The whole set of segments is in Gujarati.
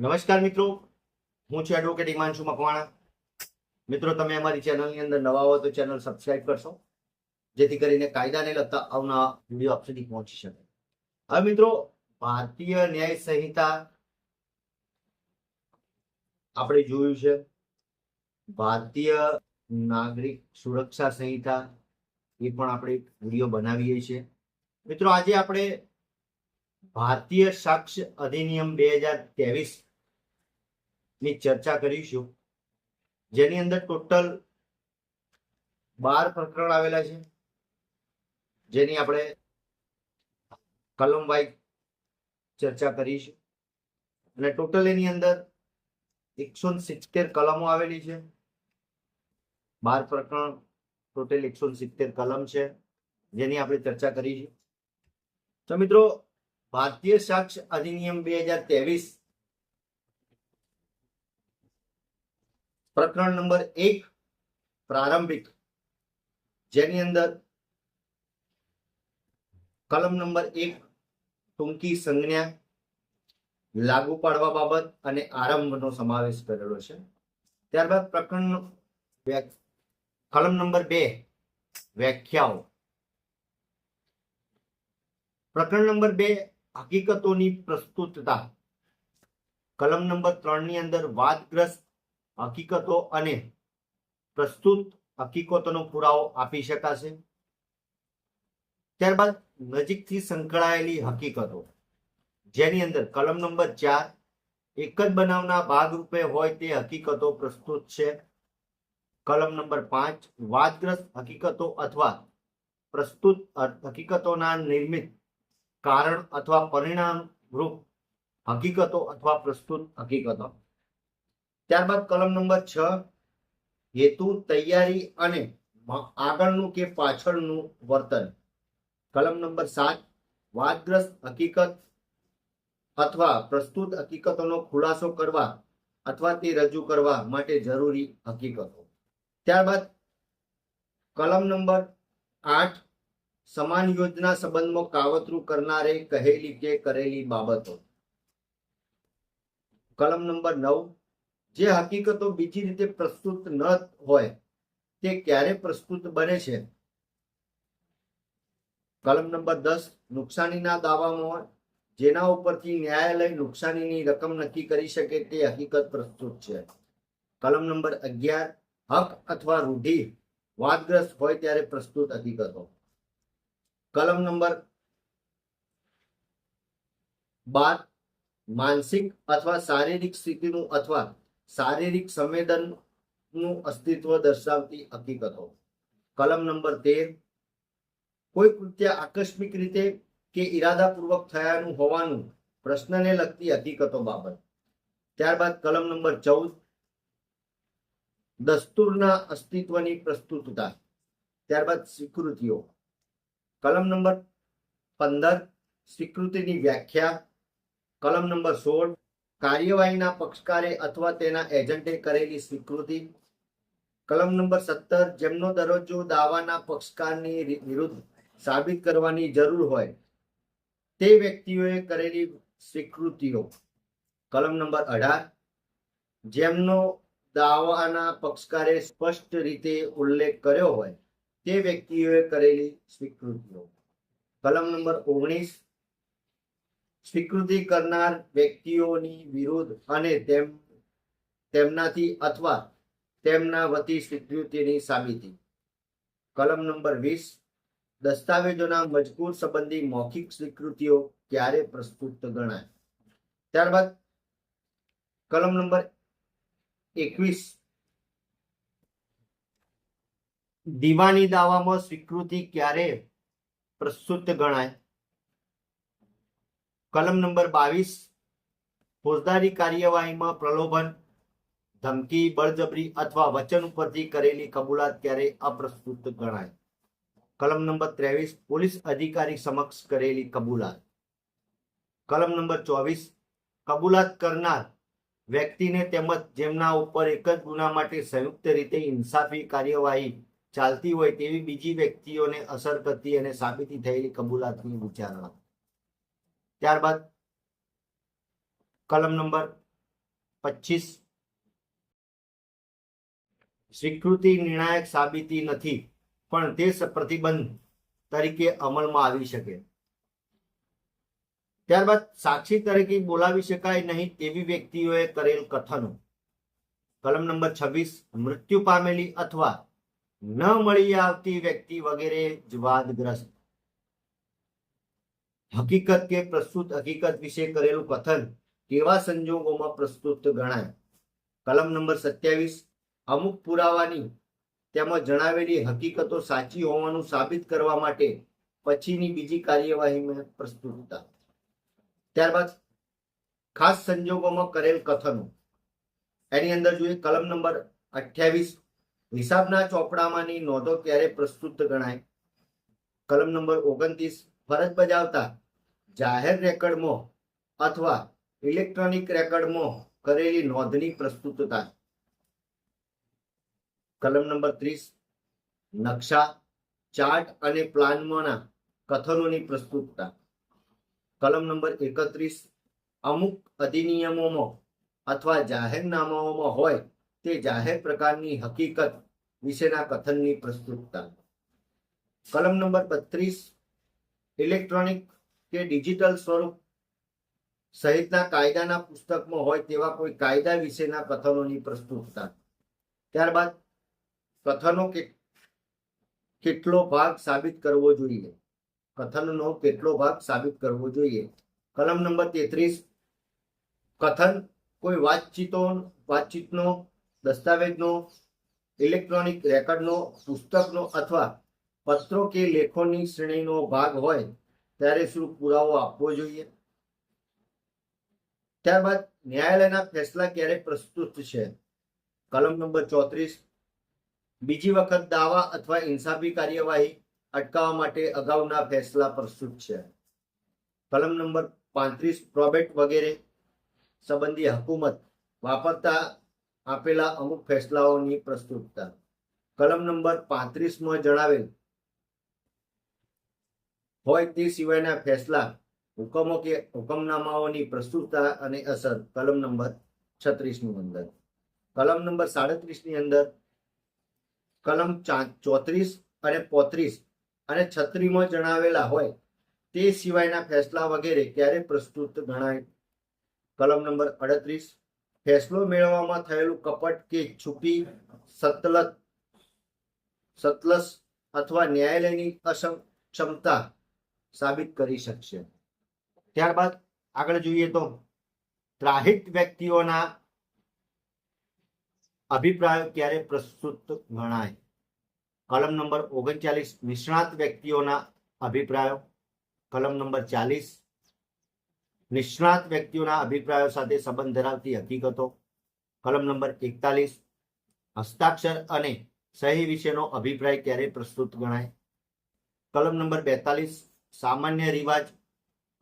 નમસ્કાર મિત્રો. હું છું એડવોકેટ હિમાંશુ મકવાણા. મિત્રો, તમે અમારી ચેનલની અંદર નવા હો તો ચેનલ સબસ્ક્રાઇબ કરશો. જેથી કરીને કાયદાને લગતા આવના વીડિયો આપ સુધી પહોંચી શકે. હવે મિત્રો, ભારતીય ન્યાય સંહિતા આપણે જોયું છે. ભારતીય નાગરિક સુરક્ષા સંહિતા એ પણ આપણે વીડિયો બનાવીએ છીએ. મિત્રો, આજે આપણે ભારતીય સાક્ષ્ય અધિનિયમ બે હજાર ત્રેવીસ ની ચર્ચા કરીશું. જેની અંદર ટોટલ બાર પ્રકરણ આવેલા છે. જેની આપણે કલમ વાઇઝ ચર્ચા કરીશું. અને ટોટલ એની અંદર એકસો સિત્તેર કલમો આવેલી છે. બાર પ્રકરણ ટોટલ એકસો સિત્તેર કલમ છે, જેની આપણે ચર્ચા કરીશું. તો મિત્રો, ભારતીય સાક્ષ અધિનિયમ બે હજાર ત્રેવીસ પ્રકરણ નંબર એક, પ્રારંભિક. જેની અંદર કલમ નંબર એક, ટૂંકી સંજ્ઞા લાગુ પાડવા બાબત અને આરંભનો સમાવેશ કરેલો છે. ત્યારબાદ પ્રકરણ કલમ નંબર બે, વ્યાખ્યાઓ. પ્રકરણ નંબર બે, હકીકતોની પ્રસ્તુતતા. કલમ નંબર ત્રણની અંદર વાદગ્રસ્ત હકીકતો અને પ્રસ્તુત હકીકતોનો પુરાવો આપી શકાશે. ત્યારબાદ નજીકથી સંકળાયેલી હકીકતો. જેની અંદર કલમ નંબર ચાર એક જ બનાવના ભાગરૂપે હોય તે હકીકતો પ્રસ્તુત છે. કલમ નંબર પાંચ વાદગ્રસ્ત હકીકતો અથવા પ્રસ્તુત હકીકતોના નિર્મિત કારણ અથવા પરિણામ રૂપ હકીકતો અથવા પ્રસ્તુત હકીકતો. ત્યારબાદ કલમ નંબર છ, હેતુ, તૈયારી અને આગળનું કે પાછળનું વર્તન. કલમ નંબર સાત, વાદગ્રસ્ત હકીકત અથવા પ્રસ્તુત હકીકતોનો ખુલાસો કરવા અથવા તે રજૂ કરવા માટે જરૂરી હકીકતો. ત્યારબાદ કલમ નંબર આઠ, સમાન યોજના સંબંધમાં કાવતરું કરનારે કહેલી કે કરેલી બાબતો. કલમ નંબર નવ જે હકીકતો બીજી રીતે પ્રસ્તુત ન હોય, તે ક્યારે પ્રસ્તુત બને છે? કલમ નંબર દસ, નુકસાનીના દાવામાં જેના ઉપરથી ન્યાયાલય નુકસાનીની રકમ નક્કી કરી શકે તે હકીકત પ્રસ્તુત છે. કલમ નંબર અગિયાર, હક અથવા રૂઢિ વાદગ્રસ્ત હોય ત્યારે પ્રસ્તુત હકીકતો. કલમ નંબર બાર, માનસિક અથવા શારીરિક સ્થિતિનું અથવા શારીરિક સંવેદનનું અસ્તિત્વ દર્શાવતી હકીકતો. કલમ નંબર તેર, કોઈ કૃત્ય આકસ્મિક રીતે કે ઈરાદાપૂર્વક થયાનું હોવાનું પ્રશ્નને લગતી હકીકતો બાબત. ત્યારબાદ કલમ નંબર ચૌદ, દસ્તુરના અસ્તિત્વની પ્રસ્તુતતા. ત્યારબાદ સ્વીકૃતિઓ. કલમ નંબર પંદર, સ્વીકૃતિની વ્યાખ્યા. કલમ નંબર સોળ કાર્યવાહીના પક્ષકારે અથવા તેના એજન્ટે કરેલી સ્વીકૃતિ. કલમ નંબર સત્તર, જેમનો દરજ્જો દાવાના પક્ષકારની વિરુદ્ધ સાબિત કરવાની જરૂર હોય, તે વ્યક્તિઓએ કરેલી સ્વીકૃતિઓ. કલમ નંબર અઢાર, જેમનો દાવાના પક્ષકારે સ્પષ્ટ રીતે ઉલ્લેખ કર્યો હોય, તે વ્યક્તિઓએ કરેલી સ્વીકૃતિઓ. કલમ નંબર ઓગણીસ સ્વીકૃતિ કરનાર વ્યક્તિઓની વિરુદ્ધ અને તેમ, તેમનાથી અથવા તેમના વતી સ્વીકૃતિની સાબિતી. કલમ નંબર વીસ. દસ્તાવેજોના મજબૂત સંબંધી મૌખિક સ્વીકૃતિઓ ક્યારે પ્રસ્તુત ગણાય? ત્યારબાદ કલમ નંબર એકવીસ. દીવાની દાવામાં સ્વીકૃતિ ક્યારે પ્રસ્તુત ગણાય? કલમ નંબર બાવીસ, ફોજદારી કાર્યવાહીમાં પ્રલોભન, ધમકી, બળજબરી અથવા વચન ઉપરથી કરેલી કબૂલાત ક્યારે અપ્રસ્તુત ગણાય? કલમ નંબર ત્રેવીસ, પોલીસ અધિકારી સમક્ષ કરેલી કબૂલાત. કલમ નંબર ચોવીસ, કબૂલાત કરનાર વ્યક્તિને તેમજ જેમના ઉપર એક જ ગુના માટે સંયુક્ત રીતે ઇન્સાફી કાર્યવાહી ચાલતી હોય તેવી બીજી વ્યક્તિઓને અસર કરતી અને સાબિતી થયેલી કબૂલાતની વિચારણા. ત્યારબાદ કલમ નંબર પચીસ. સ્વીકૃતિ નિર્ણાયક સાબિતી નથી, પણ તે પ્રતિબંધ તરીકે અમલમાં આવી શકે. ત્યારબાદ સાક્ષી તરીકે બોલાવી શકાય નહીં તેવી વ્યક્તિઓએ કરેલ કથનો. કલમ નંબર છવ્વીસ, મૃત્યુ પામેલી અથવા ન મળી આવતી વ્યક્તિ વગેરે જ વાદગ્રસ્ત. હકીકત કે પ્રસ્તુત હકીકત વિશે કરેલું કથન કેવા સંજોગોમાં પ્રસ્તુત ગણાય? કલમ નંબર સત્યાવીસ, અમુક પુરાવાની તેમાં જણાવેલી હકીકતો સાચી હોવાનું સાબિત કરવા માટે પછીની બીજી કાર્યવાહીમાં પ્રસ્તુતતા. ત્યારબાદ ખાસ સંજોગોમાં કરેલ કથનો. એની અંદર જોઈએ કલમ નંબર અઠ્યાવીસ, હિસાબના ચોપડામાંની નોંધો ક્યારે પ્રસ્તુત ગણાય? કલમ નંબર ઓગણત્રીસ ફરજ બજાવતા જાહેર રેકર્ડમાં અથવા ઇલેક્ટ્રોનિક રેકર્ડમાં કરેલી નોંધની પ્રસ્તુતતા. કલમ નંબર ત્રીસ, નકશા, ચાર્ટ અને પ્લાનમાંના કથનોની પ્રસ્તુતતા. કલમ નંબર એકત્રીસ, અમુક અધિનિયમોમાં અથવા જાહેરનામાઓમાં હોય તે જાહેર પ્રકારની હકીકત વિશેના કથનની પ્રસ્તુતતા. કલમ નંબર બત્રીસ ઇલેક્ટ્રોનિક કે ડિજિટલ સ્વરૂપ સહિતના કાયદાના પુસ્તકમાં હોય તેવા કોઈ કાયદા વિશેના કથનોની પ્રસ્તુતતા. ત્યારબાદ કથનો કેટલો ભાગ સાબિત કરવો જોઈએ? કથનનો કેટલો ભાગ સાબિત કરવો જોઈએ? કલમ નંબર તેત્રીસ, કથન કોઈ વાતચીતો, વાતચીતનો, દસ્તાવેજનો, ઇલેક્ટ્રોનિક રેકર્ડનો, પુસ્તકનો અથવા પત્રો કે લેખોની શ્રેણીનો ભાગ હોય, ત્યારે શું પુરાવો આપવો જોઈએ? ત્યારબાદ ન્યાયાલયના ફેસલા ક્યારે પ્રસ્તુત છે. કલમ નંબર ચોત્રીસ, બીજી વખત દાવા અથવા ઇન્સાફી કાર્યવાહી અટકાવવા માટે અગાઉના ફેસલા પ્રસ્તુત છે. કલમ નંબર પાંત્રીસ, પ્રોબેટ વગેરે સંબંધી હકુમત વાપરતા આપેલા અમુક ફેસલાઓની પ્રસ્તુતતા. કલમ નંબર પાંત્રીસમાં જણાવેલ હોય તે સિવાયના ફેસલા, હુકમો કે હુકમનામાઓની પ્રસ્તુતતા અને અસર. કલમ નંબર છત્રીસની અંદર કલમ નંબર સાડત્રીસની અંદર કલમ ચોત્રીસ અને પોત્રીસ અને છત્રીમાં જણાવેલા હોય તે સિવાયના ફેસલા વગેરે ક્યારે પ્રસ્તુત ગણાય? કલમ નંબર અડત્રીસ, ફેસલો મેળવવામાં થયેલું કપટ કે છુપી સતલત સતલસ અથવા ન્યાયાલયની અક્ષમતા સાબિત કરી શકશે. ત્યારબાદ આગળ જોઈએ તો ત્રાહિત વ્યક્તિઓના અભિપ્રાયો ક્યારે પ્રસ્તુત ગણાય? કલમ નંબર ઓગણચાલીસ, નિષ્ણાત વ્યક્તિઓના અભિપ્રાયો. કલમ નંબર ચાલીસ, નિષ્ણાત વ્યક્તિઓના અભિપ્રાયો સાથે સંબંધ ધરાવતી હકીકતો. કલમ નંબર એકતાલીસ, હસ્તાક્ષર અને સહી વિશેનો અભિપ્રાય ક્યારે પ્રસ્તુત ગણાય? કલમ નંબર બેતાલીસ સામાન્ય રિવાજ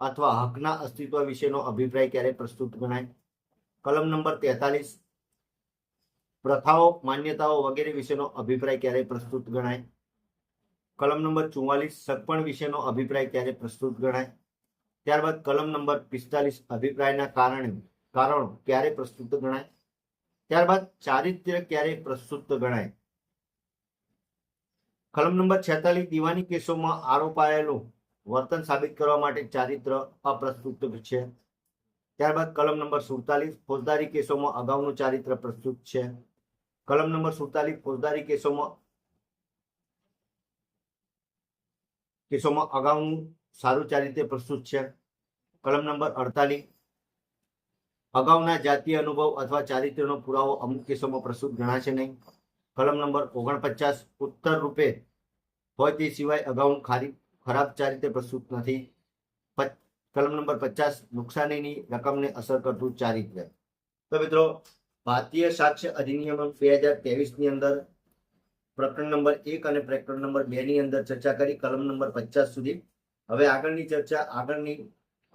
અથવા હકના અસ્તિત્વ વિશેનો અભિપ્રાય ક્યારે પ્રસ્તુત ગણાય? કલમ નંબર તેતાલીસ. પ્રથાઓ, માન્યતાઓ વગેરે વિશેનો અભિપ્રાય ક્યારે પ્રસ્તુત ગણાય? કલમ નંબર ચુમ્માલીસ સગપણ વિશેનો અભિપ્રાય ક્યારે પ્રસ્તુત ગણાય? ત્યારબાદ કલમ નંબર પિસ્તાલીસ, અભિપ્રાયના કારણે, કારણો ક્યારે પ્રસ્તુત ગણાય? ત્યારબાદ ચારિત્ર્ય ક્યારે પ્રસ્તુત ગણાય? કલમ નંબર છેતાલીસ, દીવાની કેસોમાં આરોપાયેલું વર્તન સાબિત કરવા માટે ચારિત્ર અપ્રસ્તુત છે. ત્યારબાદ કલમ નંબર સુડતાલીસ, ફોજદારી કેસોમાં અગાઉનું ચારિત્ર પ્રસ્તુત છે. કલમ નંબર સુડતાલીસ, ફોજદારી કેસોમાં કેસોમાં અગાઉનું સારું ચારિત્ર્ય પ્રસ્તુત છે. કલમ નંબર અડતાલીસ, અગાઉના જાતીય અનુભવ અથવા ચારિત્ર્યનો પુરાવો અમુક કેસોમાં પ્રસ્તુત ગણાશે નહીં. કલમ નંબર ઓગણપચાસ, ઉત્તર રૂપે હોય તે સિવાય અગાઉ ખારી ખરાબ ચારિત્ર્ય પ્રસ્તુત નથી. કલમ નંબર પચાસ, નુકસાનીની રકમને અસર કરતું ચારિત્ર તો મિત્રો, ભારતીય સાક્ષ્ય અધિનિયમ બે હજારની અંદર પ્રકરણ નંબર એક અને પ્રકરણ નંબર બે ની અંદર ચર્ચા કરી કલમ નંબર પચાસ સુધી. હવે આગળની ચર્ચા, આગળની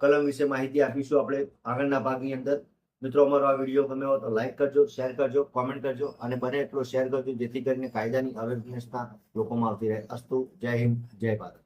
કલમ વિશે માહિતી આપીશું આપણે આગળના ભાગની અંદર. મિત્રો, અમારો આ વીડિયો ગમે હોય તો લાઈક કરજો, શેર કરજો, કોમેન્ટ કરજો અને બને એટલો શેર કરજો જેથી કરીને કાયદાની અવેરનેસના લોકોમાં આવતી રહે. અસ્તુ, જય હિન્દ, જય ભારત.